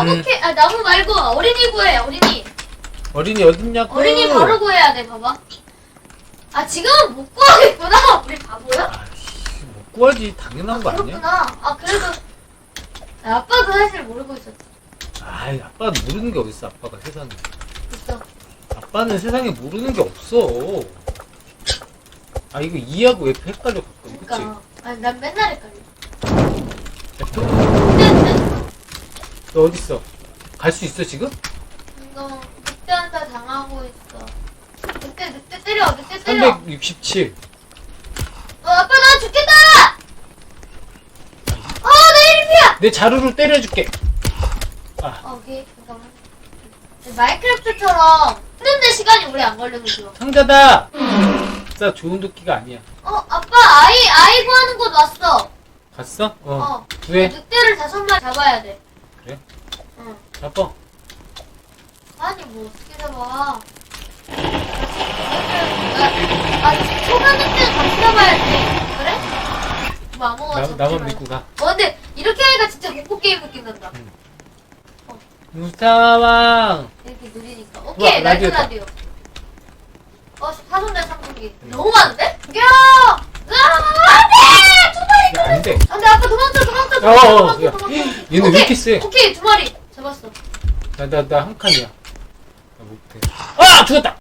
나무 음. 캐, 아, 나무 말고 어린이 구해, 어린이. 어린이 어딨냐고. 어린이 바로 구해야 돼, 봐봐. 아, 지금은 못 구하겠구나. 우리 바보야? 아이씨, 못 구하지. 당연한 거 아니야? 그렇구나. 아, 그래도. 아, 아빠도 사실 모르고 있었어. 아이, 아빠는 모르는 게 어딨어, 아빠가 세상에. 있어. 아빠는 세상에 모르는 게 없어. 아, 이거 이하고 F 헷갈려, 가끔. 그치? 그니까. 아니, 난 맨날 헷갈려. F? 너 어딨어? 갈 수 있어, 지금? 이거, 늑대한테 당하고 있어. 늑대, 늑대 때려, 늑대 때려. 367. 어, 아빠 나 죽겠다! 어, 내 이름이야! 내 자루로 때려줄게. 아, 어, 오케이, 잠깐만. 마이크래프트처럼 힘든데 시간이 오래 안 걸리는 거. 상자다! 진짜 좋은 도끼가 아니야. 어, 아빠, 아이, 아이 구하는 곳 왔어. 갔어? 어. 어. 구해. 늑대를 다섯 마리 잡아야 돼. 그래? 응. 잡아. 아니, 뭐, 어떻게 잡아. 아, 아, 초반 늑대는 같이 잡아야지. 그래? 뭐, 아무거나 나, 잡지 나만 말고. 믿고 가. 어, 근데, 이렇게 하니까 진짜 공포 게임 느낌 난다. 무사왕! 이렇게 느리니까. 우와, 오케이, 나이트 라디오다. 라디오. 어, 사손대 삼성기. 너무 많은데? 죽여! 아, 안 돼! 두 마리! 야, 안 돼. 안 돼, 아빠 어, 어, 야. 도망쳐. 얘는 왜 오케이, 이렇게 세? 오케이, 두 마리. 잡았어. 나, 나, 나 한 칸이야. 나 못해. 아! 죽었다!